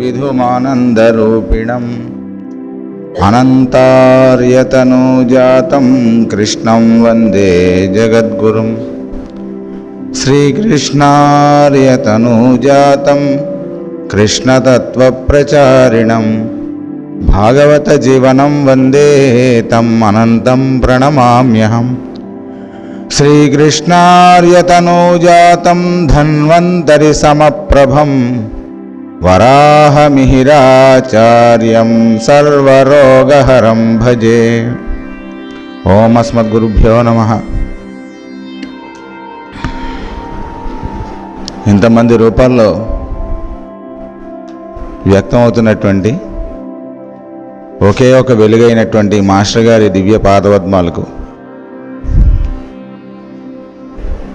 विधुमानन्दरूपिणम् अनन्तार्यतनूजातं कृष्णं वन्दे जगद्गुरुम् श्रीकृष्णार्यतनूजातं कृष्णतत्त्वप्रचारिणं भागवतजीवनं वन्दे तम् अनन्तं प्रणमाम्यहम् श्रीकृष्णार्यतनूजातं धन्वन्तरिसमप्रभं వరాహమిహిరాచార్యం సర్వరోగహరం భజే. ఓం అస్మద్గురుభ్యో నమ. ఇంతమంది రూపాల్లో వ్యక్తమవుతున్నటువంటి ఒకే ఒక వెలుగైనటువంటి మాస్టర్ గారి దివ్య పాదవద్మాలకు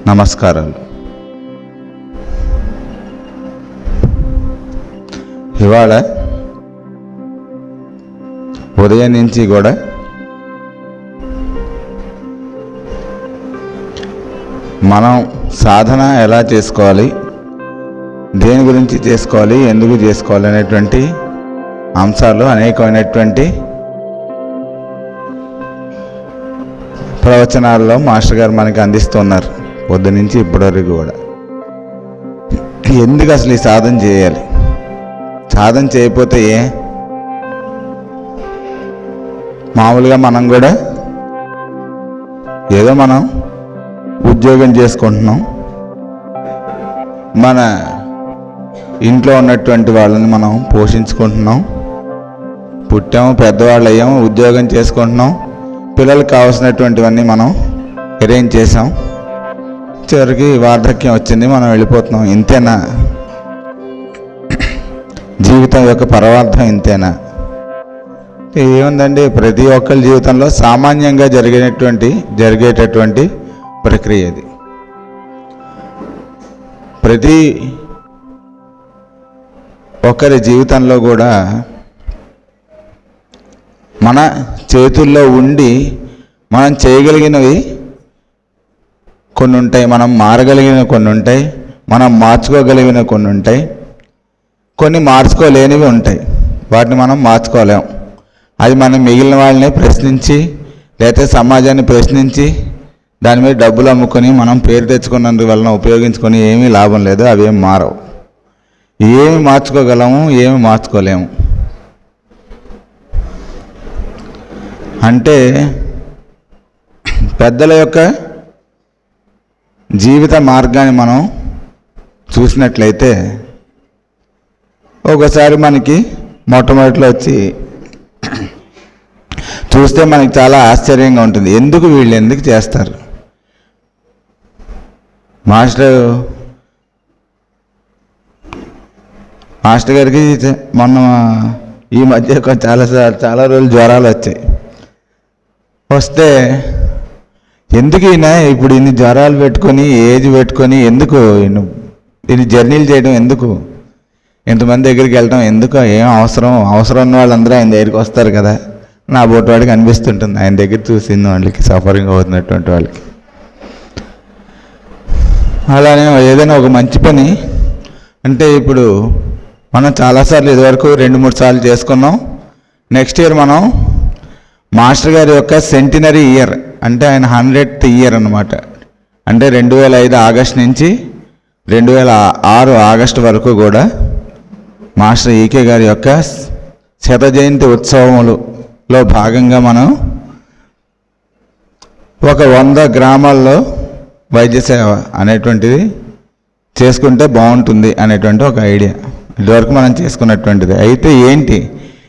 నమస్కారాలు. ఇవాళ ఉదయం నుంచి కూడా మనం సాధన ఎలా చేసుకోవాలి? దేని గురించి చేసుకోవాలి? ఎందుకు చేసుకోవాలి? అనేటువంటి అంశాలు అనేకమైనటువంటి ప్రవచనాల్లో మాస్టర్ గారు మనకి అందిస్తున్నారు. పొద్దు నుంచి ఇప్పటివరకు కూడా. ఎందుకు అసలు ఈ సాధన చేయాలి? సాధన చేయకపోతే ఏ? మామూలుగా మనం కూడా ఏదో మనం ఉద్యోగం చేసుకుంటున్నాం. మన ఇంట్లో ఉన్నటువంటి వాళ్ళని మనం పోషించుకుంటున్నాం. పుట్టాము పెద్దవాళ్ళు అయ్యాము ఉద్యోగం చేసుకుంటున్నాం. పిల్లలకు కావాల్సినటువంటివన్నీ మనం అరేంజ్ చేసాం చివరికి వార్ధక్యం వచ్చింది మనం వెళ్ళిపోతున్నాం. ఇంతేనా? జీవితం యొక్క పరమార్థం ఇంతేనా? ఏముందండి? ప్రతి ఒక్కరి జీవితంలో సామాన్యంగా జరిగేటటువంటి జరిగేటటువంటి ప్రక్రియ ఇది. ప్రతి ఒక్కరి జీవితంలో కూడా మన చేతుల్లో ఉండి మనం చేయగలిగినవి కొన్ని ఉంటాయి మనం మారగలిగిన కొన్ని ఉంటాయి మనం మార్చుకోగలిగిన కొన్ని ఉంటాయి కొన్ని మార్చుకోలేనివి ఉంటాయి. వాటిని మనం మార్చుకోలేం. అది మనం మిగిలిన వాళ్ళని ప్రశ్నించి లేకపోతే సమాజాన్ని ప్రశ్నించి దాని మీద డబ్బులు అమ్ముకొని మనం పేరు తెచ్చుకున్నందు వలన ఉపయోగించుకొని ఏమీ లాభం లేదు అవి ఏం మారవు. ఏమి మార్చుకోగలము ఏమి మార్చుకోలేము. అంటే పెద్దల యొక్క జీవిత మార్గాన్ని మనం చూసినట్లయితే ఒకసారి మనకి మొట్టమొదటిలో వచ్చి చూస్తే మనకి చాలా ఆశ్చర్యంగా ఉంటుంది. ఎందుకు వీళ్ళు ఎందుకు చేస్తారు? మాస్టర్ మాస్టర్ గారికి మొన్న ఈ మధ్య కొ- చాలా చాలా రోజులు జ్వరాలు వచ్చాయి. వస్తే ఎందుకు ఈయన ఇప్పుడు ఇన్ని జ్వరాలు పెట్టుకొని ఏజ్ పెట్టుకొని ఎందుకు ఈయన ఇన్ని జర్నీలు చేయడం ఎందుకు? ఇంతమంది దగ్గరికి వెళ్ళటం ఎందుకు? ఏం అవసరం? అవసరం ఉన్న వాళ్ళందరూ ఆయన దగ్గరికి వస్తారు కదా. నా బోటు వాడికి అనిపిస్తుంటుంది. ఆయన దగ్గర చూసింది వాళ్ళకి సఫరింగ్ అవుతున్నటువంటి వాళ్ళకి అలానే ఏదైనా ఒక మంచి పని అంటే ఇప్పుడు మనం చాలాసార్లు ఇదివరకు రెండు మూడు సార్లు చేసుకున్నాం. నెక్స్ట్ ఇయర్ మనం మాస్టర్ గారి యొక్క సెంటినరీ ఇయర్ అంటే ఆయన హండ్రెడ్ ఇయర్ అనమాట అంటే రెండు వేల ఐదు ఆగస్ట్ నుంచి రెండు వేల ఆరు ఆగస్టు వరకు కూడా మాస్టర్ ఈకే గారి యొక్క శత జయంతి ఉత్సవములలో భాగంగా మనం ఒక వంద గ్రామాల్లో వైద్య సేవ అనేటువంటిది చేసుకుంటే బాగుంటుంది అనేటువంటి ఒక ఐడియా. ఇదివరకు మనం చేసుకున్నటువంటిది. అయితే ఏంటి?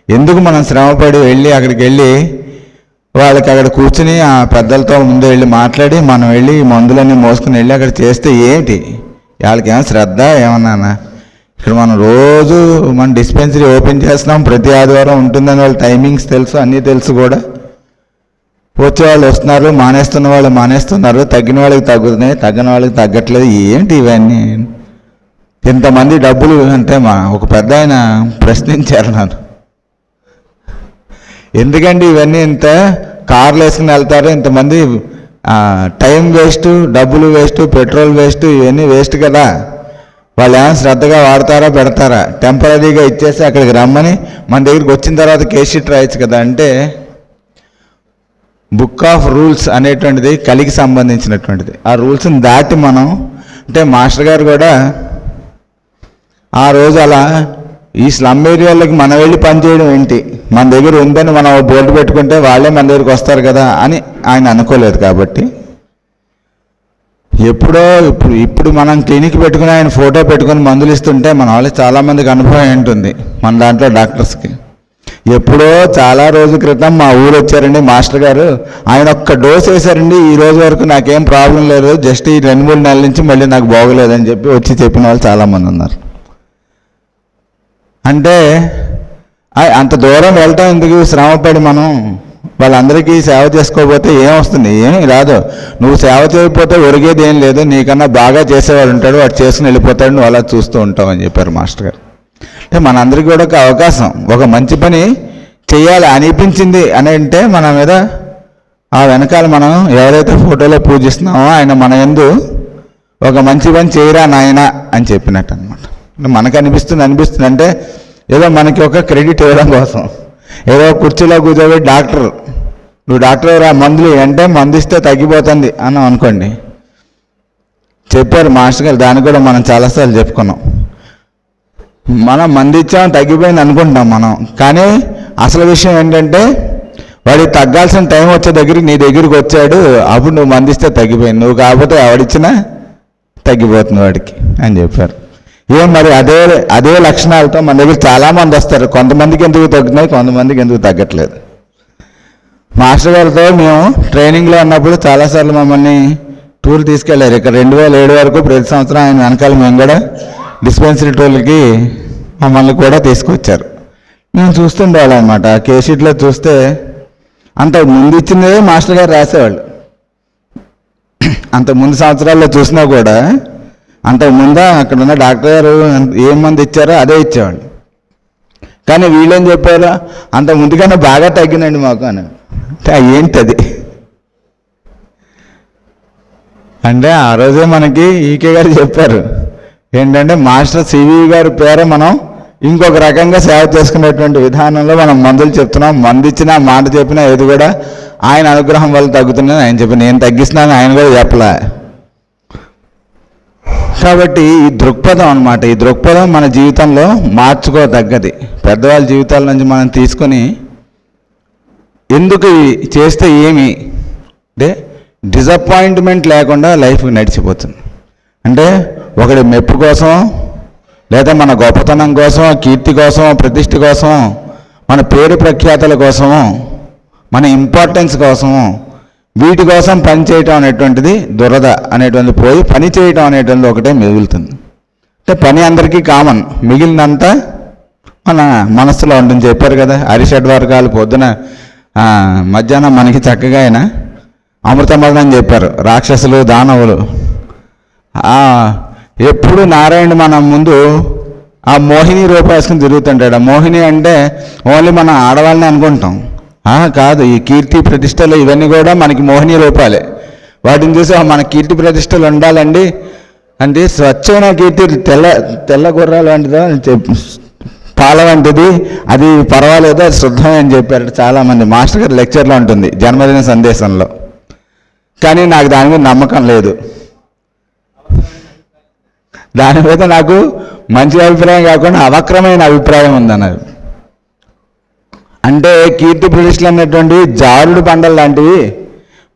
ఎందుకు మనం శ్రమపడి వెళ్ళి అక్కడికి వెళ్ళి వాళ్ళకి అక్కడ కూర్చుని ఆ పెద్దలతో ముందు వెళ్ళి మాట్లాడి మనం వెళ్ళి మందులన్నీ మోసుకుని వెళ్ళి అక్కడ చేస్తే ఏంటి? వాళ్ళకి ఏమైనా శ్రద్ధ ఏమన్నా ఇక్కడ మనం రోజు మన డిస్పెన్సరీ ఓపెన్ చేస్తున్నాం. ప్రతి ఆదివారం ఉంటుందని వాళ్ళ టైమింగ్స్ తెలుసు అన్నీ తెలుసు కూడా. వచ్చే వాళ్ళు వస్తున్నారు మానేస్తున్న వాళ్ళు మానేస్తున్నారు. తగ్గిన వాళ్ళకి తగ్గుతున్నాయి తగ్గిన వాళ్ళకి తగ్గట్లేదు. ఏంటి ఇవన్నీ? ఇంతమంది డబ్బులు అంటే మా ఒక పెద్ద ఆయన ప్రశ్నించారు నన్ను. ఎందుకండి ఇవన్నీ ఇంత కార్లు వేసుకుని వెళ్తారు? ఇంతమంది టైం వేస్ట్ డబ్బులు వేస్ట్ పెట్రోల్ వేస్ట్ ఇవన్నీ వేస్ట్ కదా. వాళ్ళు ఏమైనా శ్రద్ధగా వాడతారా పెడతారా? టెంపరీగా ఇచ్చేసి అక్కడికి రమ్మని మన దగ్గరికి వచ్చిన తర్వాత కేసీట్ రాయొచ్చు కదా అంటే బుక్ ఆఫ్ రూల్స్ అనేటువంటిది కలిగి సంబంధించినటువంటిది. ఆ రూల్స్ని దాటి మనం అంటే మాస్టర్ గారు కూడా ఆ రోజు అలా ఈ స్లమ్ ఏరియాలోకి మనం వెళ్ళి పనిచేయడం ఏంటి? మన దగ్గర ఉందని మనం బోర్డు పెట్టుకుంటే వాళ్ళే మన దగ్గరికి వస్తారు కదా అని ఆయన అనుకోలేదు కాబట్టి ఎప్పుడో ఇప్పుడు ఇప్పుడు మనం క్లినిక్ పెట్టుకుని ఆయన ఫోటో పెట్టుకుని మందులు ఇస్తుంటే మన వాళ్ళు చాలామందికి అనుభవం ఉంటుంది మన దాంట్లో డాక్టర్స్కి. ఎప్పుడో చాలా రోజుల క్రితం మా ఊరు వచ్చారండి మాస్టర్ గారు. ఆయన ఒక్క డోస్ వేశారండి. ఈ రోజు వరకు నాకేం ప్రాబ్లం లేదు. జస్ట్ ఈ రెండు మూడు నెలల నుంచి మళ్ళీ నాకు బాగోలేదని చెప్పి వచ్చి చెప్పిన వాళ్ళు చాలామంది ఉన్నారు. అంటే అంత దూరం వెళ్తాం ఎందుకు? శ్రమపడి మనం వాళ్ళందరికీ సేవ చేసుకోకపోతే ఏం వస్తుంది? ఏమీ రాదు. నువ్వు సేవ చేయకపోతే ఒరిగేది ఏం లేదు. నీకన్నా బాగా చేసేవాడు ఉంటాడు. వాడు చేసుకుని వెళ్ళిపోతాడు. నువ్వు అలా చూస్తూ ఉంటావు అని చెప్పారు మాస్టర్ గారు. అంటే మనందరికీ కూడా ఒక అవకాశం. ఒక మంచి పని చేయాలి అనిపించింది అని అంటే మన మీద ఆ వెనకాల మనం ఎవరైతే ఫోటోలో పూజిస్తున్నామో ఆయన మన ఎందు ఒక మంచి పని చేయరా నాయన అని చెప్పినట్టు అనమాట మనకు అనిపిస్తుంది అనిపిస్తుంది. అంటే ఏదో మనకి ఒక క్రెడిట్ ఇవ్వడం కోసం. ఏదో కుర్చీలో కూర్చోబెట్టి డాక్టర్ నువ్వు డాక్టర్ రా మందులు అంటే మందు ఇస్తే తగ్గిపోతుంది అని అనుకోండి. చెప్పారు మాస్టర్ గారు దాన్ని కూడా మనం చాలాసార్లు చెప్పుకున్నాం. మనం మంది ఇచ్చాం తగ్గిపోయింది అనుకుంటాం మనం. కానీ అసలు విషయం ఏంటంటే వాడికి తగ్గాల్సిన టైం వచ్చే దగ్గరికి నీ దగ్గరికి వచ్చాడు అప్పుడు నువ్వు మందిస్తే తగ్గిపోయింది. నువ్వు కాకపోతే ఎవడిచ్చినా తగ్గిపోతుంది వాడికి అని చెప్పారు. ఏం మరి అదే అదే లక్షణాలతో మన దగ్గర చాలామంది వస్తారు. కొంతమందికి ఎందుకు తగ్గుతున్నాయి కొంతమందికి ఎందుకు తగ్గట్లేదు. మాస్టర్ గారితో మేము ట్రైనింగ్లో ఉన్నప్పుడు చాలాసార్లు మమ్మల్ని టూర్ తీసుకెళ్ళారు. ఇక్కడ రెండు వేల ఏడు వరకు ప్రతి సంవత్సరం ఆయన వెనకాల మేము కూడా డిస్పెన్సరీ టూర్లకి మమ్మల్ని కూడా తీసుకొచ్చారు. మేము చూస్తుండేవాళ్ళం అనమాట కేసీట్లో చూస్తే అంత ముందు ఇచ్చినదే మాస్టర్ గారు రాసేవాళ్ళు. అంత ముందు సంవత్సరాల్లో చూసినా కూడా అంతకుముందు అక్కడ ఉన్న డాక్టర్ గారు ఏం మంది ఇచ్చారో అదే ఇచ్చేవాళ్ళు. కానీ వీళ్ళేం చెప్పారు? అంత ముందుకన్నా బాగా తగ్గిందండి మాకు అని. అంటే ఏంటి అది అంటే ఆ రోజే మనకి ఈకే గారు చెప్పారు. ఏంటంటే మాస్టర్ సివి గారి పేర మనం ఇంకొక రకంగా సేవ చేసుకునేటువంటి విధానంలో మనం మందులు చెప్తున్నాం. మందు ఇచ్చినా మాట చెప్పినా ఏది కూడా ఆయన అనుగ్రహం వల్ల తగ్గుతుందని ఆయన చెప్పి నేను తగ్గిస్తున్నాను ఆయన కూడా చెప్పలే. కాబట్టి ఈ దృక్పథం అనమాట ఈ దృక్పథం మన జీవితంలో మార్చుకోదగ్గది. పెద్దవాళ్ళ జీవితాల నుంచి మనం తీసుకొని ఎందుకు చేస్తే ఏమి? అంటే డిసప్పాయింట్మెంట్ లేకుండా లైఫ్ నడిచిపోతుంది. అంటే ఒకడి మెప్పు కోసం లేదా మన గొప్పతనం కోసం కీర్తి కోసం ప్రతిష్ట కోసం మన పేరు ప్రఖ్యాతల కోసము మన ఇంపార్టెన్స్ కోసము వీటి కోసం పని చేయటం అనేటువంటిది దురద అనేటువంటి పోయి పని చేయటం అనేటువంటిది ఒకటే మిగులుతుంది. అంటే పని అందరికీ కామన్. మిగిలినంతా మన మనస్సులో ఉంటుంది. చెప్పారు కదా అరిషడ్ వర్గాలు పొద్దున మధ్యాహ్నం మనకి చక్కగా ఆయన అమృతమరణం అని చెప్పారు. రాక్షసులు దానవులు. ఎప్పుడు నారాయణ మన ముందు ఆ మోహిని రూపాయసుకుని తిరుగుతుంటాడు. ఆ మోహిని అంటే ఓన్లీ మన ఆడవాళ్ళని అనుకుంటాం. కాదు ఈ కీర్తి ప్రతిష్టలు ఇవన్నీ కూడా మనకి మోహిని రూపాలే వాటిని చూసి మన కీర్తి ప్రతిష్టలు ఉండాలండి. అంటే స్వచ్ఛమైన కీర్తి తెల్ల తెల్ల గుర్రాలు వంటిదో పాల వంటిది అది పర్వాలేదు అది శుద్ధమే అని చెప్పారు చాలామంది. మాస్టర్ గారు లెక్చర్లో ఉంటుంది జన్మదిన సందేశంలో. కానీ నాకు దాని మీద నమ్మకం లేదు. దాని మీద నాకు మంచి అభిప్రాయం కాకుండా అవక్రమైన అభిప్రాయం ఉందన్నారు అంటే కీర్తి ప్రతిష్టలు అనేటువంటి జారుడు బండలు లాంటివి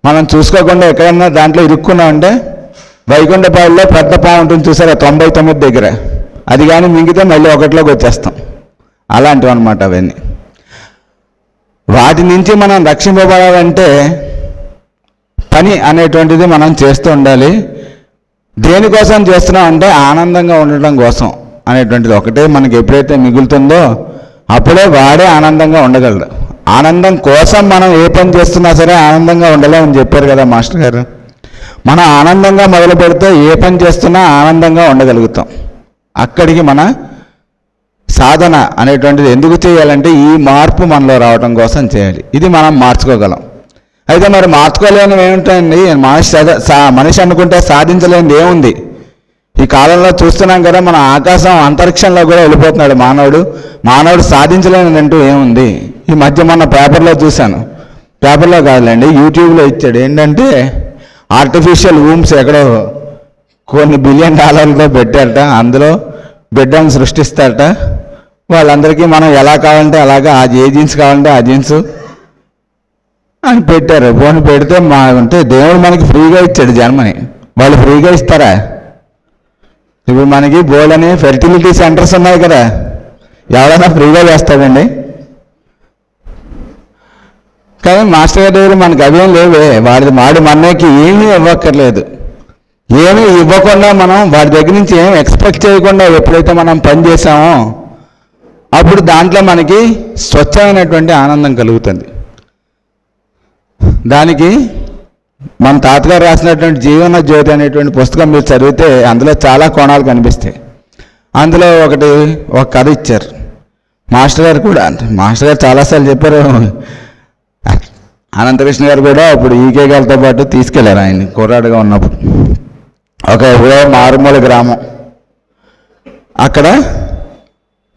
మనం చూసుకోకుండా ఎక్కడన్నా దాంట్లో ఇరుక్కున్నామంటే వైకుంఠపాడులో పెద్ద పాము ఉంటుంది చూసారా? తొంభై తొమ్మిది దగ్గర. అది కానీ మింగితే మళ్ళీ ఒకటిలోకి వచ్చేస్తాం. అలాంటివి అనమాట అవన్నీ. వాటి నుంచి మనం రక్షింపబడాలంటే పని అనేటువంటిది మనం చేస్తూ ఉండాలి. దేనికోసం చేస్తున్నాం అంటే ఆనందంగా ఉండటం కోసం అనేటువంటిది ఒకటే మనకి ఎప్పుడైతే మిగులుతుందో అప్పుడే వాడే ఆనందంగా ఉండగలడు. ఆనందం కోసం మనం ఏ పని చేస్తున్నా సరే ఆనందంగా ఉండలేమని చెప్పారు కదా మాస్టర్ గారు. మనం ఆనందంగా మొదలు పెడితే ఏ పని చేస్తున్నా ఆనందంగా ఉండగలుగుతాం. అక్కడికి మన సాధన అనేటువంటిది ఎందుకు చేయాలంటే ఈ మార్పు మనలో రావడం కోసం చేయాలి. ఇది మనం మార్చుకోగలం. అయితే మరి మార్చుకోలేనివి ఏమిటండి? మనిషి సద- సా- మనిషి అనుకుంటే సాధించలేనిది ఏముంది? ఈ కాలంలో చూస్తున్నాం కదా మన ఆకాశం అంతరిక్షంలో కూడా వెళ్ళిపోతున్నాడు మానవుడు. మానవుడు సాధించలేనిదంటూ ఏముంది? ఈ మధ్య మొన్న పేపర్లో చూశాను. పేపర్లో కాదులేండి యూట్యూబ్లో ఇచ్చాడు. ఏంటంటే ఆర్టిఫిషియల్ రూమ్స్ ఎక్కడో కొన్ని బిలియన్ డాలర్లతో పెట్టారట. అందులో బిడ్డను సృష్టిస్తారట. వాళ్ళందరికీ మనం ఎలా కావాలంటే అలాగా ఆ ఏ జీన్స్ కావాలంటే ఆ జీన్స్ అని పెట్టారు. ఫోన్ పెడితే మా అంటే దేవుడు మనకి ఫ్రీగా ఇచ్చాడు జన్మని వాళ్ళు ఫ్రీగా ఇస్తారా? ఇప్పుడు మనకి బోలని ఫెర్టిలిటీ సెంటర్స్ ఉన్నాయి కదా. ఎవరైనా ఫ్రీగా చేస్తాడండి. కానీ మాస్టర్ గారి దగ్గర మనకు అవేం లేవే. వాడి వాడి మనకి ఏమీ ఇవ్వక్కర్లేదు. ఏమీ ఇవ్వకుండా మనం వాడి దగ్గర నుంచి ఏం ఎక్స్పెక్ట్ చేయకుండా ఎప్పుడైతే మనం పని చేసామో అప్పుడు దాంట్లో మనకి స్వచ్ఛమైనటువంటి ఆనందం కలుగుతుంది. దానికి మన తాతగారు రాసినటువంటి జీవన జ్యోతి అనేటువంటి పుస్తకం మీరు చదివితే అందులో చాలా కోణాలు కనిపిస్తాయి. అందులో ఒకటి ఒక కథ ఇచ్చారు. మాస్టర్ గారు కూడా మాస్టర్ గారు చాలాసార్లు చెప్పారు అనంతకృష్ణ గారు కూడా అప్పుడు ఈకే గారితో పాటు తీసుకెళ్ళారు ఆయన కుర్రాడుగా ఉన్నప్పుడు. ఒక ఎప్పుడో మారుమూల గ్రామం. అక్కడ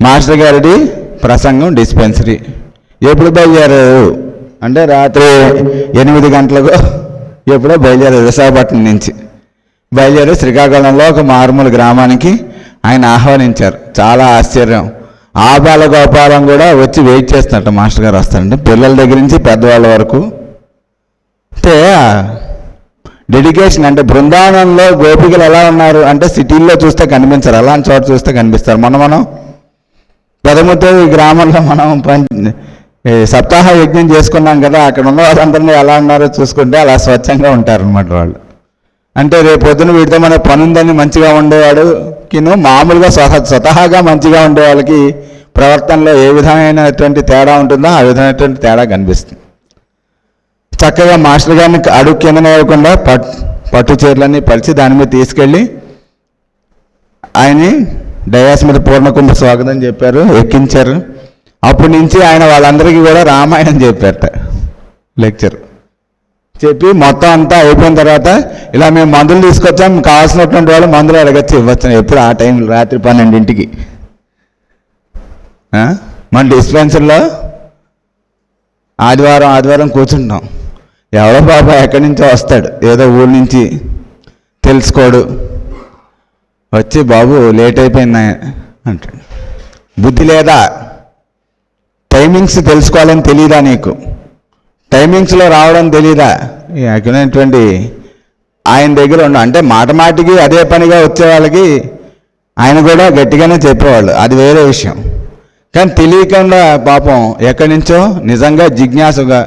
మాస్టర్ గారిది ప్రసంగం డిస్పెన్సరీ. ఎప్పుడు బయలుదేరారు? అంటే రాత్రి ఎనిమిది గంటలకు. ఎప్పుడో బయలుదేరారు విశాఖపట్నం నుంచి. బయలుదేరి శ్రీకాకుళంలో ఒక మారుమూల గ్రామానికి ఆయన ఆహ్వానించారు. చాలా ఆశ్చర్యం. ఆ గోపాలం కూడా వచ్చి వెయిట్ చేస్తున్నట్టు మాస్టర్ గారు వస్తారంటే పిల్లల దగ్గర నుంచి పెద్దవాళ్ళ వరకు. అంటే డెడికేషన్ అంటే బృందావనంలో గోపికలు ఎలా ఉన్నారు అంటే సిటీల్లో చూస్తే కనిపించరు. అలాంటి చోట చూస్తే కనిపిస్తారు. మనం మనం పెదముతో ఈ గ్రామంలో మనం పం సప్తాహ యజ్ఞం చేసుకున్నాం కదా అక్కడ ఉన్న వాళ్ళందరినీ ఎలా ఉన్నారో చూసుకుంటే అలా స్వచ్ఛంగా ఉంటారనమాట వాళ్ళు. అంటే రేపు పొద్దున వీటితో మన పని ఉందని మంచిగా ఉండేవాడు కిను మామూలుగా స్వత స్వతహాగా మంచిగా ఉండే వాళ్ళకి ప్రవర్తనలో ఏ విధమైనటువంటి తేడా ఉంటుందో ఆ విధమైనటువంటి తేడా కనిపిస్తుంది. చక్కగా మాస్టర్ గారిని అడుగు కింద నేయకుండా పట్ పట్టు చీరలన్నీ పరిచి దాని మీద తీసుకెళ్ళి ఆయన్ని డయాస్ మీద పూర్ణకుంభ స్వాగతం చెప్పారు ఎక్కించారు. అప్పటి నుంచి ఆయన వాళ్ళందరికీ కూడా రామాయణం చెప్పారట. లెక్చర్ చెప్పి మొత్తం అంతా అయిపోయిన తర్వాత ఇలా మేము మందులు తీసుకొచ్చాం. కావాల్సినటువంటి వాళ్ళు మందులు అడగచ్చు ఇవ్వచ్చు. ఎప్పుడు ఆ టైం రాత్రి పన్నెండింటికి. మన డిస్పెన్సర్లో ఆదివారం ఆదివారం కూర్చుంటాం. ఎవడో పాప ఎక్కడి నుంచో వస్తాడు. ఏదో ఊరి నుంచి తెలుసుకోడు. వచ్చి బాబు లేట్ అయిపోయిందా అంటాడు. బుద్ధి లేదా? టైమింగ్స్ తెలుసుకోవాలని తెలియదా నీకు? టైమింగ్స్లో రావడం తెలియదా ఈ ఆయన దగ్గర ఉండ. అంటే మాట మాటికి అదే పనిగా వచ్చే వాళ్ళకి ఆయన కూడా గట్టిగానే చెప్పేవాళ్ళు. అది వేరే విషయం. కానీ తెలియకుండా పాపం ఎక్కడి నుంచో నిజంగా జిజ్ఞాసుగా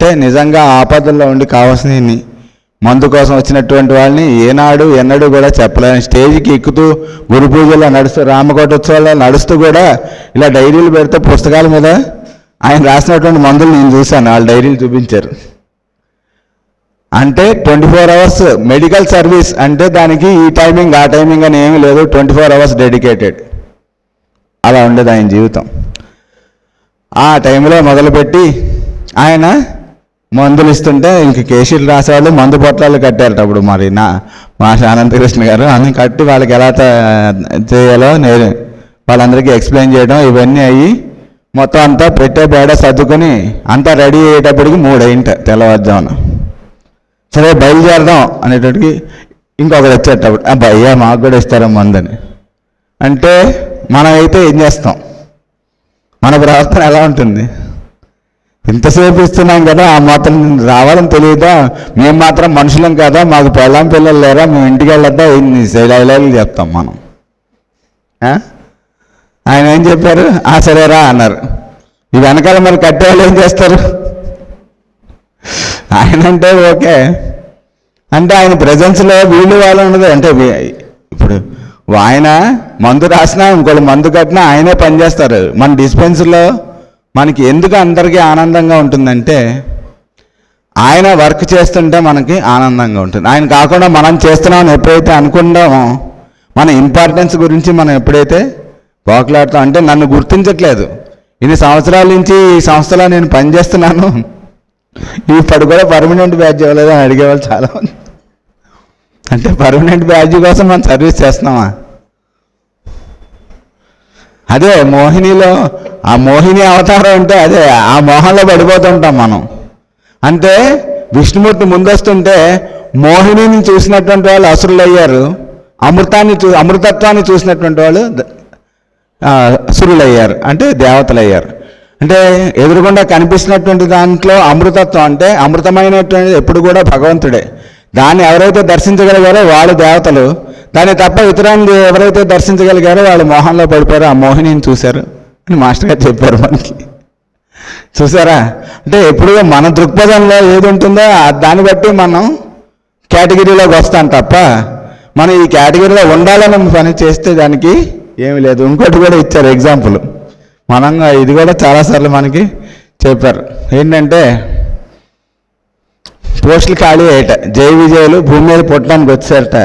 అంటే నిజంగా ఆపదల్లో ఉండి కావాల్సినవి మందు కోసం వచ్చినటువంటి వాళ్ళని ఏనాడు ఎన్నడూ కూడా చెప్పలేని స్టేజ్కి ఎక్కుతూ గురు పూజలు నడుస్తూ రామకోటోత్సవాల్లో నడుస్తూ కూడా ఇలా డైరీలు పెడితే పుస్తకాల మీద ఆయన రాసినటువంటి మందులు నేను చూశాను వాళ్ళ డైరీలు చూపించారు. అంటే twenty four hours medical service అంటే దానికి ఈ టైమింగ్ ఆ టైమింగ్ అని ఏమీ లేదు ట్వంటీ ఫోర్ అవర్స్ డెడికేటెడ్. అలా ఉండేది ఆయన జీవితం. ఆ టైంలో మొదలుపెట్టి ఆయన మందులు ఇస్తుంటే ఇంక కేసీలు రాసేవాళ్ళు మందు పొట్లాలు కట్టారట అప్పుడు మరి నా మా అనంతకృష్ణ గారు. అన్ని కట్టి వాళ్ళకి ఎలా చేయాలో నేను వాళ్ళందరికీ ఎక్స్ప్లెయిన్ చేయడం ఇవన్నీ అయ్యి మొత్తం అంతా పెట్టే బేడ సర్దుకొని అంతా రెడీ అయ్యేటప్పటికి మూడు తెల్లవారుజామున. సరే బయలుదేరదాం అనేటప్పటికి ఇంకొకరు వచ్చేటప్పుడు అబ్బా మాకు కూడా ఇస్తారా మందని? అంటే మనం అయితే ఏం చేస్తాం? మన ప్రవర్తన ఎలా ఉంటుంది? ఇంతసేపు ఇస్తున్నాం కదా ఆ మాత్రం రావాలని తెలియదా? మేము మాత్రం మనుషులం కదా? మాకు పెళ్ళాం పిల్లలు లేరా? మేము ఇంటికి వెళ్ళొద్దా ఇన్ని డైలాగులు చెప్తాం మనం. ఆయన ఏం చెప్పారు? ఆ సరేరా అన్నారు. ఈ వెనకాల మరి కట్టేవాళ్ళు ఏం చేస్తారు? ఆయన అంటే ఓకే. అంటే ఆయన ప్రజెన్స్లో వీళ్ళు వాళ్ళు ఉండదు. అంటే ఇప్పుడు ఆయన మందు రాసినా ఇంకోళ్ళు మందు కట్టినా ఆయనే పనిచేస్తారు. మన డిస్పెన్సరీలో మనకి ఎందుకు అందరికీ ఆనందంగా ఉంటుందంటే ఆయన వర్క్ చేస్తుంటే మనకి ఆనందంగా ఉంటుంది. ఆయన కాకుండా మనం చేస్తున్నామని ఎప్పుడైతే అనుకుంటామో మన ఇంపార్టెన్స్ గురించి మనం ఎప్పుడైతే పోకలాడతాం అంటే నన్ను గుర్తించట్లేదు. ఇన్ని సంవత్సరాల నుంచి ఈ సంస్థలో నేను పనిచేస్తున్నాను. ఇప్పుడు కూడా పర్మనెంట్ బ్యాచ్ ఇవ్వలేదు అని అడిగేవాళ్ళు చాలా మంది అంటే పర్మనెంట్ బ్యాడ్జ్ కోసం మనం సర్వీస్ చేస్తున్నామా? అదే మోహినిలో ఆ మోహిని అవతారం అంటే అదే ఆ మోహంలో పడిపోతుంటాం మనం. అంటే విష్ణుమూర్తి ముందొస్తుంటే మోహినిని చూసినటువంటి వాళ్ళు అసురులు అయ్యారు అమృతాన్ని చూ అమృతత్వాన్ని చూసినటువంటి వాళ్ళు అసురులు అయ్యారు అంటే దేవతలు అయ్యారు అంటే ఎదురుగుండా కనిపిస్తున్నటువంటి దాంట్లో అమృతత్వం అంటే అమృతమైనటువంటి ఎప్పుడు కూడా భగవంతుడే. దాన్ని ఎవరైతే దర్శించగలిగారో వాళ్ళు దేవతలు. దాన్ని తప్ప ఇతరాన్ని ఎవరైతే దర్శించగలిగారో వాళ్ళు మోహంలో పడిపోయారు. ఆ మోహినిని చూశారు. అని మాస్టర్ గారు చెప్పారు మనకి. చూసారా? అంటే ఎప్పుడు మన దృక్పథంలో ఏది ఉంటుందో దాన్ని బట్టి మనం కేటగిరీలోకి వస్తాం తప్ప మనం ఈ కేటగిరీలో ఉండాలని పని చేస్తే దానికి ఏమీ లేదు. ఇంకోటి కూడా ఇచ్చారు ఎగ్జాంపుల్. మనం ఇది కూడా చాలాసార్లు మనకి చెప్పారు. ఏంటంటే పోస్టులు ఖాళీ అయ్యట. జై విజయులు భూమి మీద పుట్టడానికి వచ్చారట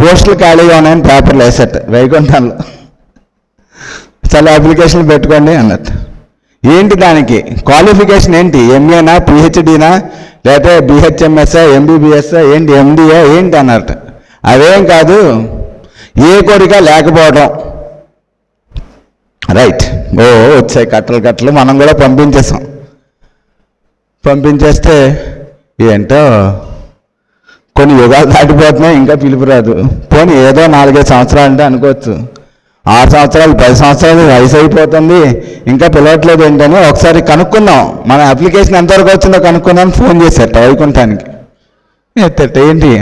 పోస్టులు ఖాళీగా ఉన్నాయని పేపర్లు వేసట వైకుంఠంలో. చాలా అప్లికేషన్లు పెట్టుకోండి అన్నట్టు ఏంటి దానికి? క్వాలిఫికేషన్ ఏంటి? ఎంఏనా పిహెచ్డినా లేకపోతే బిహెచ్ఎంఎస్ ఎంబీబీఎస్ ఏంటి ఎండిఏ ఏంటి అన్నట్టు. అదేం కాదు ఏ కోరిక లేకపోవడం రైట్ ఓ వచ్చాయి కట్టలు కట్టలు మనం కూడా పంపించేసాం పంపించేస్తే ఏంటో కొన్ని యుగాలు దాటిపోతున్నాయి ఇంకా పిలుపు రాదు. పోనీ ఏదో నాలుగైదు సంవత్సరాలు అంటే అనుకోవచ్చు. ఆరు సంవత్సరాలు పది సంవత్సరాలు వయసు అయిపోతుంది. ఇంకా పిలవట్లేదు ఏంటని ఒకసారి కనుక్కుందాం. మన అప్లికేషన్ ఎంతవరకు వచ్చిందో కనుక్కుందాం ఫోన్ చేశారట వైకుంఠానికి. ఎత్తట ఏంటి?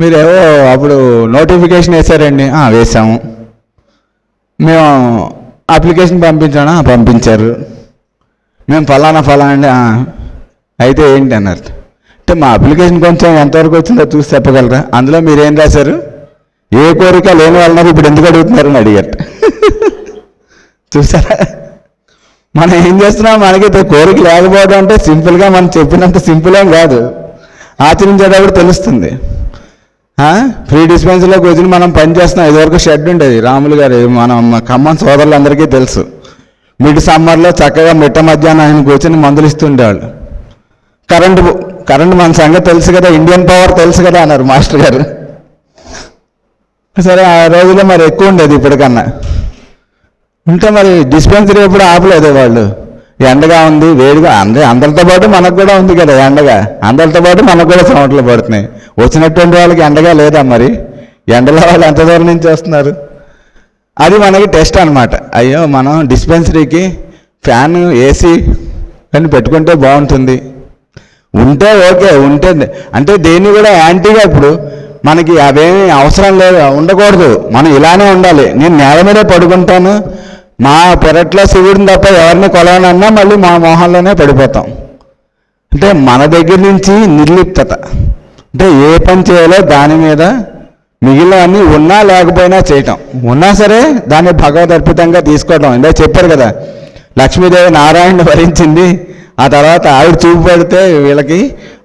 మీరేవో అప్పుడు నోటిఫికేషన్ వేశారండి. వేసాము మేము అప్లికేషన్ పంపించానా? పంపించారు. మేము ఫలానా ఫలానా అండి. అయితే ఏంటి అన్నారు. అంటే మా అప్లికేషన్ కొంచెం ఎంతవరకు వచ్చిందో చూసి చెప్పగలరా? అందులో మీరు ఏం రాశారు? ఏ కోరిక లేని వాళ్ళన్నారు ఇప్పుడు ఎందుకు అడుగుతున్నారు అని అడిగారు. చూసారా? మనం ఏం చేస్తున్నాం? మనకి అయితే కోరిక లేకపోవడం అంటే సింపుల్గా మనం చెప్పినంత సింపుల్ ఏం కాదు. ఆచరించేటప్పుడు తెలుస్తుంది. ఫ్రీ డిస్పెన్సరీలోకి వచ్చి మనం పని చేస్తున్నాం. ఇదివరకు షెడ్ ఉండేది. రాములు గారు మనం ఖమ్మం సోదరులందరికీ తెలుసు. మిడ్ సమ్మర్లో చక్కగా మిట్ట మధ్యాహ్నం ఆయన కూర్చొని మందులు ఇస్తుండేవాళ్ళు. కరెంటు కరెంటు మన సంగతి తెలుసు కదా. ఇండియన్ పవర్ తెలుసు కదా అన్నారు మాస్టర్ గారు. సరే ఆ రోజుల్లో మరి ఎక్కువ ఉండేది ఇప్పటికన్నా. ఉంటే మరి డిస్పెన్సరీ ఎప్పుడు ఆపలేదు వాళ్ళు. ఎండగా ఉంది వేడిగా అందరి అందరితో పాటు మనకు కూడా ఉంది కదా ఎండగా. అందరితో పాటు మనకు కూడా చెమటలు పడుతున్నాయి. వచ్చినటువంటి వాళ్ళకి ఎండగా లేదా మరి? ఎండలో వాళ్ళు ఎంత దూరం నుంచి వస్తున్నారు? అది మనకి టెస్ట్ అనమాట అయ్యో మనం డిస్పెన్సరీకి ఫ్యాన్ ఏసీ అని పెట్టుకుంటే బాగుంటుంది. ఉంటే ఓకే ఉంటే అంటే దేన్ని కూడా యాంటీగా ఇప్పుడు మనకి అవేమీ అవసరం లేదు ఉండకూడదు. మనం ఇలానే ఉండాలి. నేను నేల మీదే పడుకుంటాను. మా పెరట్లో శివుడిని తప్ప ఎవరిని కొలవనన్నా మళ్ళీ మా మొహంలోనే పడిపోతాం. అంటే మన దగ్గర నుంచి నిర్లిప్తత. అంటే ఏ పని చేయాలో దాని మీద మిగిలినవన్నీ ఉన్నా లేకపోయినా చేయటం. ఉన్నా సరే దాన్ని భగవద్ అర్పితంగా తీసుకోవడం ఇందాక చెప్పారు కదా లక్ష్మీదేవి నారాయణ భరించింది ఆ తర్వాత ఆవిడ చూపు పెడితే వీళ్ళకి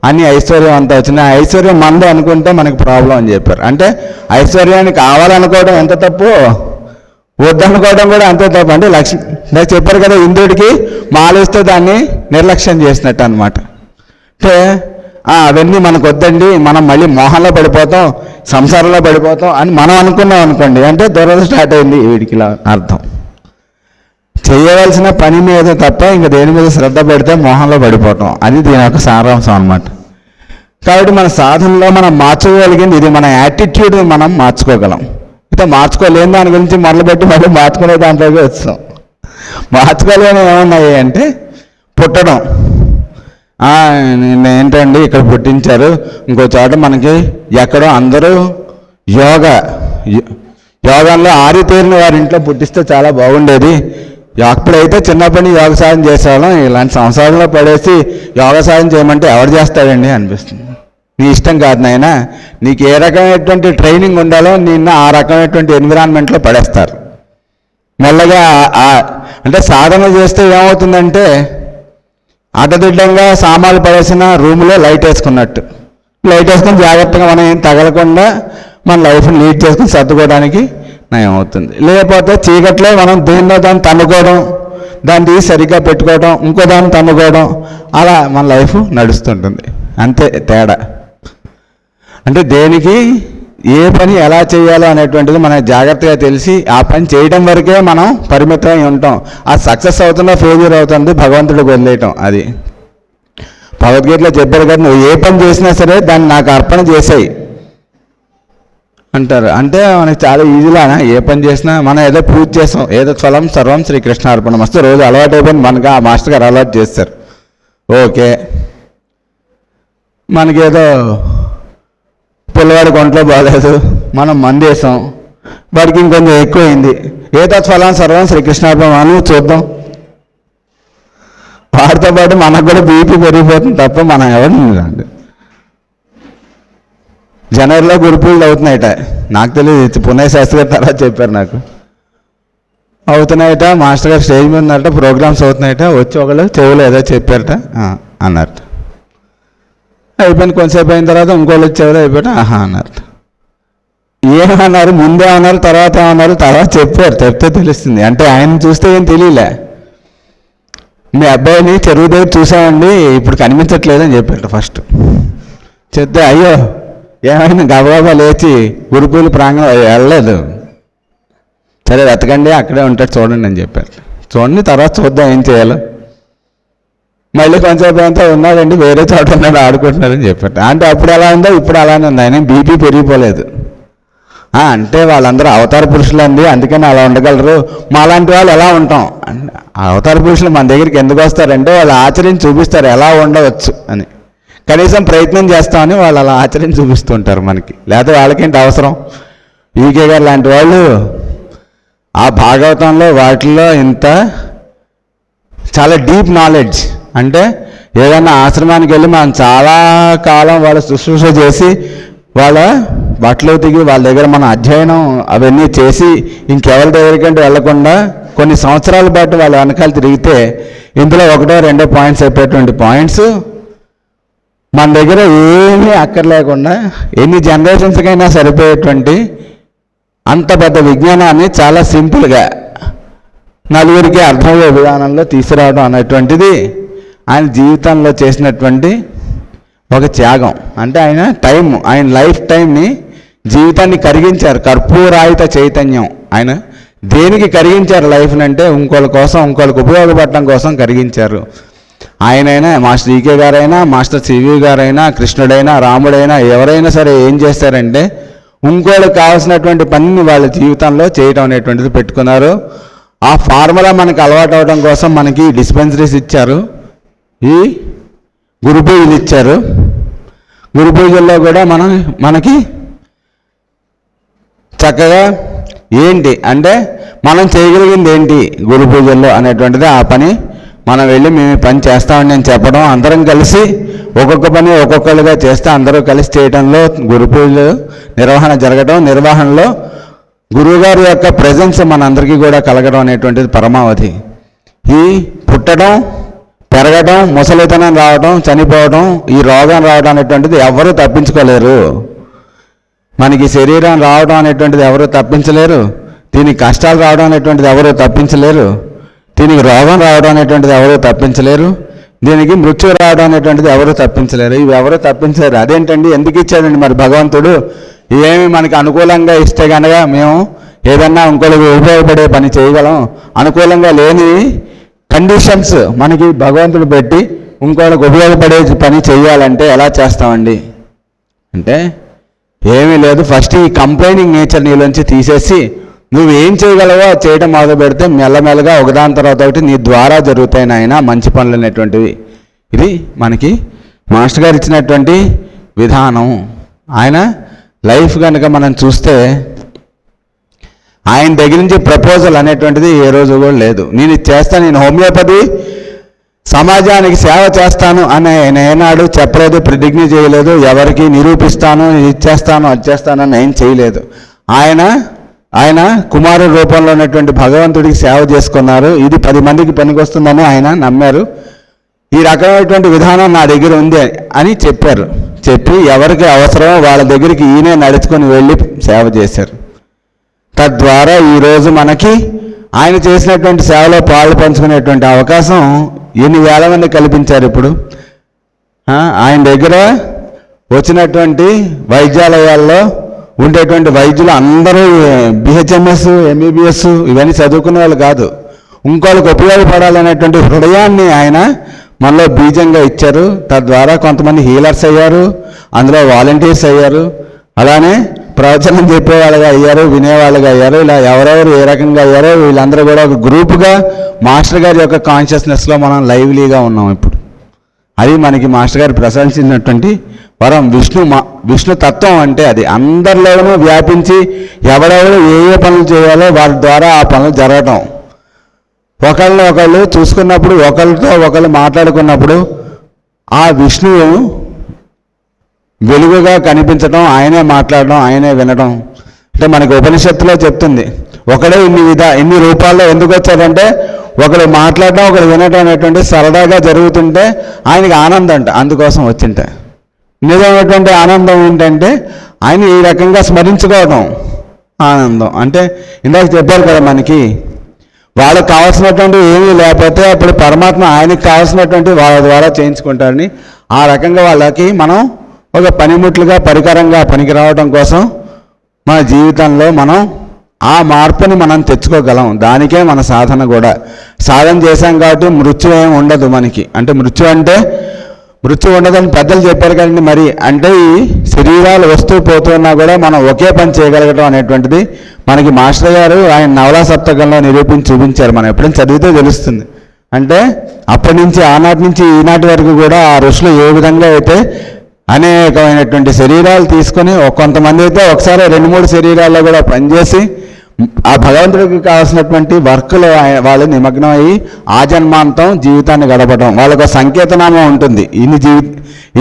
అని ఐశ్వర్యం అంతా వచ్చింది. ఆ ఐశ్వర్యం మంద అనుకుంటే మనకి ప్రాబ్లం అని చెప్పారు. అంటే ఐశ్వర్యాన్ని కావాలనుకోవడం ఎంత తప్పు? వద్దనుకోవడం కూడా అంతే తప్పు. అంటే లక్ష్మి చెప్పారు కదా ఇంద్రుడికి మాలిస్తే దాన్ని నిర్లక్ష్యం చేసినట్టు అనమాట అంటే అవన్నీ మనకు వద్దండి మనం మళ్ళీ మోహంలో పడిపోతాం సంసారంలో పడిపోతాం అని మనం అనుకున్నాం అనుకోండి. అంటే దురద స్టార్ట్ అయింది వీడికిలా అర్థం. చేయవలసిన పని మీద తప్ప ఇంకా దేని మీద శ్రద్ధ పెడితే మోహంలో పడిపోవటం అది దీని యొక్క సారాంశం అన్నమాట. కాబట్టి మన సాధనలో మనం మార్చుకోగలిగింది ఇది మన యాటిట్యూడ్ని మనం మార్చుకోగలం. అయితే మార్చుకోలేని దాని గురించి మొదలుపెట్టి మళ్ళీ మార్చుకునే దాంట్లోకి వస్తాం. మార్చుకోలేని ఏమున్నాయి అంటే పుట్టడం. ఏంటండి ఇక్కడ పుట్టించారు? ఇంకో చోట మనకి ఎక్కడో అందరూ యోగా యోగంలో ఆరితేరిన వారి ఇంట్లో పుట్టిస్తే చాలా బాగుండేది. అప్పుడైతే చిన్నప్పటి యోగ సాధన చేసేవాళ్ళం. ఇలాంటి సంవత్సరాల్లో పడేసి యోగ సాధన చేయమంటే ఎవరు చేస్తాడండి అనిపిస్తుంది. నీ ఇష్టం కాదు నాయన. నీకు ఏ రకమైనటువంటి ట్రైనింగ్ ఉండాలో నిన్న ఆ రకమైనటువంటి ఎన్విరాన్మెంట్లో పడేస్తారు. మెల్లగా అంటే సాధన చేస్తే ఏమవుతుందంటే అడ్డదిడ్డంగా సామాన్లు పడేసిన రూమ్లో లైట్ వేసుకున్నట్టు. లైట్ వేసుకొని జాగ్రత్తగా మనం ఏం తగలకుండా మన లైఫ్ని లీడ్ చేసుకుని సర్దుకోవడానికి నయం అవుతుంది లేకపోతే చీకట్లో మనం దేనిలో దాన్ని తన్నుకోవడం దాన్ని తీసి సరిగ్గా పెట్టుకోవడం ఇంకో దాన్ని తన్నుకోవడం అలా మన లైఫ్ నడుస్తుంటుంది. అంతే తేడా. అంటే దేనికి ఏ పని ఎలా చేయాలో అనేటువంటిది మనకు జాగ్రత్తగా తెలిసి ఆ పని చేయడం వరకే మనం పరిమితమై ఉంటాం. ఆ సక్సెస్ అవుతుందో ఫెయిల్యూర్ అవుతుంది భగవంతుడికి వదిలేయటం అది. భగవద్గీతలో చెప్పారు కదా నువ్వు ఏ పని చేసినా సరే దాన్ని నాకు అర్పణ చేసాయి. అంటారు. అంటే మనకి చాలా ఈజీలానా ఏ పని చేసినా మనం ఏదో పూజ చేస్తాం. ఏదో త్వలం సర్వం శ్రీకృష్ణ అర్పణ మస్తు రోజు అలవాటు అయిపోయింది మనకి ఆ మాస్టర్ గారు అలవాటు చేస్తారు. ఓకే. మనకేదో పిల్లవాడికి ఒంట్లో బాగాలేదు. మనం మందేసాం వాడికి ఇంకొంచెం ఎక్కువైంది. ఏ తత్ఫలం సర్వం శ్రీకృష్ణార్పణ అని చూద్దాం. వాడితో పాటు మనకు కూడా బీపీ పెరిగిపోతుంది తప్ప మనం ఎవరిని రాదు జనవరిలో గురుపూజలు అవుతున్నాయట. నాకు తెలియదు పునయ్య శాస్త్రి గారు తర్వాత చెప్పారు నాకు. అవుతున్నాయట మాస్టర్ గారు స్టేజ్ మీద ఉన్నారట ప్రోగ్రామ్స్ అవుతున్నాయట వచ్చి ఒకళ్ళు చెవులు ఏదో చెప్పారట. ఆ, అన్నారట. కొంతసేపు అయిన తర్వాత ఇంకోళ్ళు వచ్చి చెవులు అయిపోయాట ఆహా అన్నారట. ఏమన్నారు ముందే అన్నారు తర్వాత ఏమన్నారు తర్వాత చెప్పారు చెప్తే తెలుస్తుంది. అంటే ఆయన చూస్తే ఏం తెలియలే. మీ అబ్బాయిని చెరువు దగ్గర చూసామండి ఇప్పుడు కనిపించట్లేదు అని చెప్పాడు ఫస్ట్. చెప్తే అయ్యో ఏమైనా గబగబా లేచి గురుకుల ప్రాంగణం వెళ్ళలేదు. సరే వెతకండి అక్కడే ఉంటాడు చూడండి అని చెప్పారు. చూడండి తర్వాత చూద్దాం ఏం చేయాలో. మళ్ళీ కొంచెం అంతా ఉన్నాడండి వేరే చోట ఉన్నాడు ఆడుకుంటున్నారని చెప్పారు. అంటే అప్పుడు ఎలా ఉందో ఇప్పుడు అలానే ఉంది. ఆయన బీపీ పెరిగిపోలేదు. అంటే వాళ్ళందరూ అవతార పురుషులు అండి అందుకని అలా ఉండగలరు. మాలాంటి వాళ్ళు ఎలా ఉంటాం? అవతార పురుషులు మన దగ్గరికి ఎందుకు వస్తారంటే వాళ్ళు ఆచరించి చూపిస్తారు ఎలా ఉండవచ్చు అని. కనీసం ప్రయత్నం చేస్తామని వాళ్ళు అలా ఆచరణ చూపిస్తుంటారు మనకి. లేకపోతే వాళ్ళకేంటి అవసరం? ఈకే గారు లాంటి వాళ్ళు ఆ భాగవతంలో వాటిల్లో ఇంత చాలా డీప్ నాలెడ్జ్. అంటే ఏదైనా ఆశ్రమానికి వెళ్ళి మనం చాలా కాలం వాళ్ళ శుశ్రూష చేసి వాళ్ళ బట్టలు దిగి వాళ్ళ దగ్గర మన అధ్యయనం అవన్నీ చేసి ఇంకెవరి దగ్గరికంటే వెళ్ళకుండా కొన్ని సంవత్సరాల పాటు వాళ్ళ వెనకాల తిరిగితే ఇందులో ఒకటో రెండో పాయింట్స్ అయిపోయేటువంటి పాయింట్స్ మన దగ్గర ఏమీ అక్కర్లేకుండా ఎన్ని జనరేషన్స్కైనా సరిపోయేటువంటి అంత పెద్ద విజ్ఞానాన్ని చాలా సింపుల్గా నలుగురికి అర్థమయ్యే విధానంలో తీసుకురావడం అనేటువంటిది ఆయన జీవితంలో చేసినటువంటి ఒక త్యాగం. అంటే ఆయన టైం ఆయన లైఫ్ టైంని జీవితాన్ని కరిగించారు. కర్పూరాయిత చైతన్యం. ఆయన దేనికి కరిగించారు లైఫ్ని అంటే ఇంకోళ్ళ కోసం ఇంకోళ్ళకి ఉపయోగపడటం కోసం కరిగించారు. ఆయనైనా మాస్టర్ ఈకే గారైనా మాస్టర్ సివి గారైనా కృష్ణుడైనా రాముడైనా ఎవరైనా సరే ఏం చేస్తారంటే ఇంకోళ్ళకి కావాల్సినటువంటి పనిని వాళ్ళ జీవితంలో చేయటం అనేటువంటిది పెట్టుకున్నారు. ఆ ఫార్ములా మనకు అలవాటు అవడం కోసం మనకి డిస్పెన్సరీస్ ఇచ్చారు. ఈ గురు పూజలు ఇచ్చారు. గురు పూజల్లో కూడా మనం మనకి చక్కగా ఏంటి అంటే మనం చేయగలిగింది ఏంటి గురు పూజల్లో అనేటువంటిది ఆ పని. మనం వెళ్ళి మేము పని చేస్తామని నేను చెప్పడం అందరం కలిసి ఒక్కొక్క పని ఒక్కొక్కరుగా చేస్తే అందరూ కలిసి చేయడంలో గురు పూజలు నిర్వహణ జరగడం నిర్వహణలో గురువుగారి యొక్క ప్రజెన్స్ మనందరికీ కూడా కలగడం అనేటువంటిది పరమావధి. ఈ పుట్టడం పెరగడం ముసలితనం రావడం చనిపోవడం ఈ రోగం రావడం అనేటువంటిది ఎవరూ తప్పించుకోలేరు. మనకి శరీరం రావడం అనేటువంటిది ఎవరు తప్పించలేరు. దీనికి కష్టాలు రావడం అనేటువంటిది ఎవరు తప్పించలేరు. దీనికి రోగం రావడం అనేటువంటిది ఎవరు తప్పించలేరు. దీనికి మృత్యు రావడం అనేటువంటిది ఎవరూ తప్పించలేరు. ఇవి ఎవరు తప్పించలేరు. అదేంటండి? ఎందుకు ఇచ్చాడండి మరి భగవంతుడు? ఏమి మనకి అనుకూలంగా ఇస్తే కనుక మేము ఏదన్నా ఇంకోళ్ళకి ఉపయోగపడే పని చేయగలం. అనుకూలంగా లేని కండిషన్స్ మనకి భగవంతుడు పెట్టి ఇంకోళ్ళకి ఉపయోగపడే పని చేయాలంటే ఎలా చేస్తామండి? అంటే ఏమీ లేదు. ఫస్ట్ ఈ కంప్లైనింగ్ నేచర్ నీలోంచి తీసేసి నువ్వు ఏం చేయగలవో చేయడం మొదలు పెడితే మెల్లమెల్లగా ఒకదాని తర్వాత ఒకటి నీ ద్వారా జరుగుతాయి నాయన మంచి పనులు అనేటువంటివి. ఇది మనకి మాస్టర్ గారు ఇచ్చినటువంటి విధానం. ఆయన లైఫ్ కనుక మనం చూస్తే ఆయన దగ్గర నుంచి ప్రపోజల్ అనేటువంటిది ఏ రోజు కూడా లేదు. నేను ఇది చేస్తాను నేను హోమియోపతి సమాజానికి సేవ చేస్తాను అని ఆయన ఏనాడు చెప్పలేదు ప్రతిజ్ఞ చేయలేదు ఎవరికి నిరూపిస్తాను ఇది చేస్తాను అది చేస్తాను అని ఏం చేయలేదు. ఆయన ఆయన కుమారుడు రూపంలో ఉన్నటువంటి భగవంతుడికి సేవ చేసుకున్నారు. ఇది పది మందికి పనికొస్తుందని ఆయన నమ్మారు. ఈ రకమైనటువంటి విధానం నా దగ్గర ఉంది అని చెప్పారు. చెప్పి ఎవరికి అవసరమో వాళ్ళ దగ్గరికి ఈయనే నడుచుకొని వెళ్ళి సేవ చేశారు. తద్వారా ఈరోజు మనకి ఆయన చేసినటువంటి సేవలో పాలు పంచుకునేటువంటి అవకాశం ఎన్ని వేల మంది కల్పించారు ఇప్పుడు? ఆయన దగ్గర వచ్చినటువంటి వైద్యాలయాల్లో ఉండేటువంటి వైద్యులు అందరూ బిహెచ్ఎంఎస్ ఎంబీబీఎస్ ఇవన్నీ చదువుకునే వాళ్ళు కాదు. ఇంకోళ్ళకి ఉపయోగపడాలనేటువంటి హృదయాన్ని ఆయన మనలో బీజంగా ఇచ్చారు. తద్వారా కొంతమంది హీలర్స్ అయ్యారు. అందులో వాలంటీర్స్ అయ్యారు. అలానే ప్రవచనం చెప్పేవాళ్ళుగా అయ్యారు వినేవాళ్ళుగా అయ్యారు. ఇలా ఎవరెవరు ఏ రకంగా అయ్యారో వీళ్ళందరూ కూడా ఒక గ్రూప్గా మాస్టర్ గారి యొక్క కాన్షియస్నెస్లో మనం లైవ్లీగా ఉన్నాం ఇప్పుడు. అది మనకి మాస్టర్ గారు ప్రశంసించినటువంటి వరం విష్ణు మా విష్ణు తత్వం అంటే అది. అందరిలోనూ వ్యాపించి ఎవరెవరు ఏ ఏ పనులు చేయాలో వారి ద్వారా ఆ పనులు జరగటం. ఒకళ్ళు ఒకళ్ళు చూసుకున్నప్పుడు ఒకరితో ఒకళ్ళు మాట్లాడుకున్నప్పుడు ఆ విష్ణువు వెలుగుగా కనిపించడం ఆయనే మాట్లాడడం ఆయనే వినడం అంటే మనకి ఉపనిషత్తులో చెప్తుంది ఒకడే ఇన్ని విధ ఇన్ని రూపాల్లో ఎందుకు వచ్చాడంటే ఒకడు మాట్లాడడం ఒకడు వినడం అనేటువంటి సరదాగా జరుగుతుంటే ఆయనకి ఆనందం అంట అందుకోసం వచ్చింటే. నిజమైనటువంటి ఆనందం ఏంటంటే ఆయన ఈ రకంగా స్మరించుకోవడం ఆనందం. అంటే ఇందాక చెప్పారు కదా మనకి వాళ్ళకి కావాల్సినటువంటి ఏమీ లేకపోతే అప్పుడు పరమాత్మ ఆయనకి కావాల్సినటువంటి వాళ్ళ ద్వారా చేయించుకుంటారని ఆ రకంగా వాళ్ళకి మనం ఒక పనిముట్లుగా పరికరంగా పనికి రావడం కోసం మన జీవితంలో మనం ఆ మార్పుని మనం తెచ్చుకోగలం. దానికే మన సాధన కూడా. సాధన చేశాం కాబట్టి మృత్యు ఏం ఉండదు మనకి. అంటే మృత్యు అంటే మృత్యు ఉండదని పెద్దలు చెప్పారు కదండి. మరి అంటే ఈ శరీరాలు వస్తూ పోతున్నా కూడా మనం ఒకే పని చేయగలగడం అనేటువంటిది మనకి మాస్టర్ గారు ఆయన నవలా సప్తకంలో నిరూపించి చూపించారు. మనం ఎప్పుడైనా చదివితే తెలుస్తుంది. అంటే అప్పటి నుంచి ఆనాటి నుంచి ఈనాటి వరకు కూడా ఆ ఋషులు ఏ విధంగా అయితే అనేకమైనటువంటి శరీరాలు తీసుకొని కొంతమంది అయితే ఒకసారి రెండు మూడు శరీరాల్లో కూడా పనిచేసి ఆ భగవంతుడికి కావాల్సినటువంటి వర్క్లో వాళ్ళు నిమగ్నం అయ్యి ఆ జన్మాంతం జీవితాన్ని గడపడం వాళ్ళకు సంకేతనామం ఉంటుంది. ఇన్ని జీవి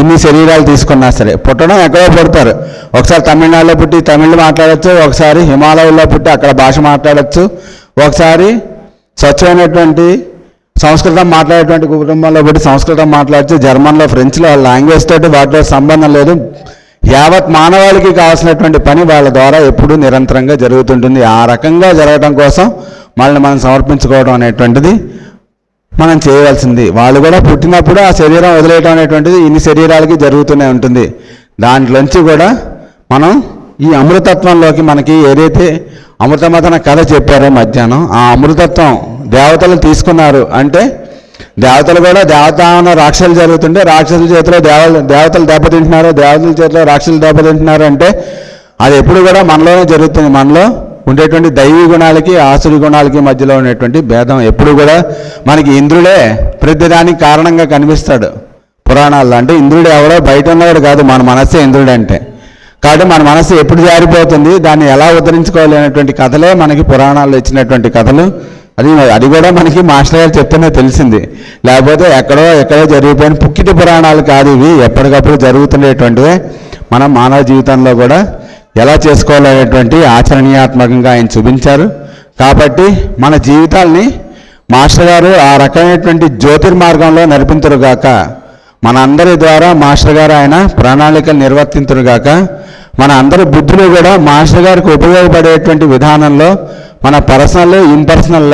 ఇన్ని శరీరాలు తీసుకున్నా సరే. పుట్టడం ఎక్కడో పుడతారు. ఒకసారి తమిళనాడులో పుట్టి తమిళ్ మాట్లాడచ్చు ఒకసారి హిమాలయాల్లో పుట్టి అక్కడ భాష మాట్లాడచ్చు ఒకసారి స్వచ్ఛమైనటువంటి సంస్కృతం మాట్లాడేటువంటి కుటుంబంలో పుట్టి సంస్కృతం మాట్లాడచ్చు జర్మన్లో ఫ్రెంచ్లో లాంగ్వేజ్ తోటి వాటితో సంబంధం లేదు. యావత్ మానవాళికి కావాల్సినటువంటి పని వాళ్ళ ద్వారా ఎప్పుడూ నిరంతరంగా జరుగుతుంటుంది. ఆ రకంగా జరగడం కోసం వాళ్ళని మనం సమర్పించుకోవడం అనేటువంటిది మనం చేయవలసింది. వాళ్ళు కూడా పుట్టినప్పుడు ఆ శరీరం వదిలేయడం అనేటువంటిది ఇన్ని శరీరాలకి జరుగుతూనే ఉంటుంది. దాంట్లోంచి కూడా మనం ఈ అమృతత్వంలోకి మనకి ఏదైతే అమృతమతన కథ చెప్పారో మధ్యాహ్నం ఆ అమృతత్వం దేవతలు తీసుకున్నారు అంటే దేవతలు కూడా దేవతాన రాక్షసులు జరుగుతుంటే రాక్షసుల చేతిలో దేవ దేవతలు దెబ్బతింటున్నారు దేవతల చేతిలో రాక్షసులు దెబ్బతింటున్నారు అంటే అది ఎప్పుడు కూడా మనలోనే జరుగుతుంది. మనలో ఉండేటువంటి దైవీ గుణాలకి ఆసురి గుణాలకి మధ్యలో ఉండేటువంటి భేదం ఎప్పుడు కూడా మనకి ఇంద్రుడే ప్రతిదానికి కారణంగా కనిపిస్తాడు. పురాణాల్లో అంటే ఇంద్రుడు ఎవడో బయట ఉన్నవాడు కాదు మన మనస్సే ఇంద్రుడు అంటే. కాబట్టి మన మనస్సు ఎప్పుడు జారిపోతుంది దాన్ని ఎలా ఉద్ధరించుకోవాలి అనేటువంటి కథలే మనకి పురాణాల్లో ఇచ్చినటువంటి కథలు. అది అది కూడా మనకి మాస్టర్ గారు చెప్తేనే తెలిసింది. లేకపోతే ఎక్కడో ఎక్కడో జరిగిపోయిన పుక్కిటి పురాణాలు కాదు ఇవి. ఎప్పటికప్పుడు జరుగుతుండేటువంటివే. మనం మానవ జీవితంలో కూడా ఎలా చేసుకోవాలనేటువంటి ఆచరణీయాత్మకంగా ఆయన చూపించారు. కాబట్టి మన జీవితాల్ని మాస్టర్ గారు ఆ రకమైనటువంటి జ్యోతిర్మార్గంలో నడిపించరుగాక మన అందరి ద్వారా మాస్టర్ గారు ఆయన ప్రణాళికలు నిర్వర్తించరుగాక మన అందరి బుద్ధులు కూడా మాస్టర్ గారికి ఉపయోగపడేటువంటి విధానంలో మన పర్సనల్ ఇంపర్సనల్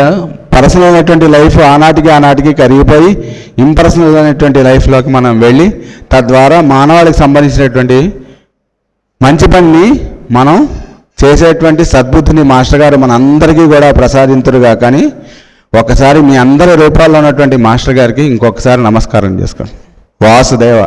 పర్సనల్ అయినటువంటి లైఫ్ ఆనాటికి ఆనాటికి కరిగిపోయి ఇంపర్సనల్ అనేటువంటి లైఫ్లోకి మనం వెళ్ళి తద్వారా మానవాళికి సంబంధించినటువంటి మంచి పనిని మనం చేసేటువంటి సద్బుద్ధిని మాస్టర్ గారు మన అందరికీ కూడా ప్రసాదింతురుగా కానీ ఒకసారి మీ అందరి రూపాల్లో ఉన్నటువంటి మాస్టర్ గారికి ఇంకొకసారి నమస్కారం చేసుకోండి వాసుదేవ